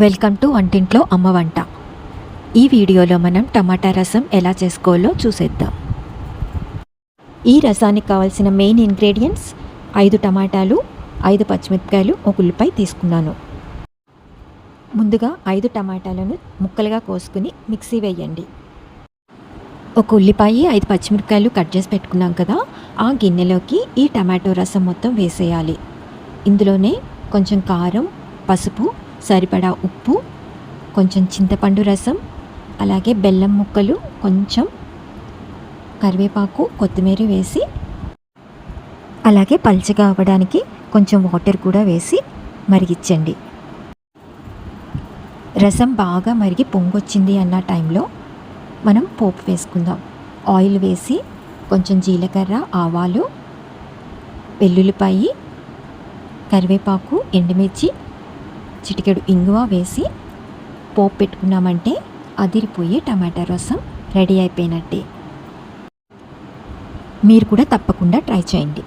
Welcome to వంటింట్లో అమ్మ వంట. ఈ వీడియోలో మనం టమాటా రసం ఎలా చేసుకోవాలో చూసేద్దాం. ఈ రసానికి కావాల్సిన మెయిన్ ఇంగ్రీడియంట్స్ ఐదు టమాటాలు ఐదు పచ్చిమిరపకాయలు ఒక ఉల్లిపాయ తీసుకున్నాను. ముందుగా ఐదు టమాటాలను ముక్కలుగా కోసుకుని మిక్సీ వేయండి. ఒక ఉల్లిపాయ ఐదు పచ్చిమిరపకాయలు కట్ చేసి పెట్టుకున్నాం కదా ఆ గిన్నెలోకి ఈ టమాటో రసం మొత్తం వేసేయాలి. ఇందులోనే కొంచెం కారం పసుపు సరిపడా ఉప్పు కొంచెం చింతపండు రసం అలాగే బెల్లం ముక్కలు కొంచెం కరివేపాకు కొత్తిమీర వేసి అలాగే పల్చగా అవ్వడానికి కొంచెం వాటర్ కూడా వేసి మరిగించండి. రసం బాగా మరిగి పొంగొచ్చింది అన్న టైంలో మనం పోపు వేసుకుందాం. ఆయిల్ వేసి కొంచెం జీలకర్ర ఆవాలు వెల్లుల్లిపాయి కరివేపాకు ఎండుమిర్చి చిటికెడు ఇంగువ వేసి పోపు పెట్టుకున్నామంటే అదిరిపోయి టమాటా రసం రెడీ అయిపోయినట్టే. మీరు కూడా తప్పకుండా ట్రై చేయండి.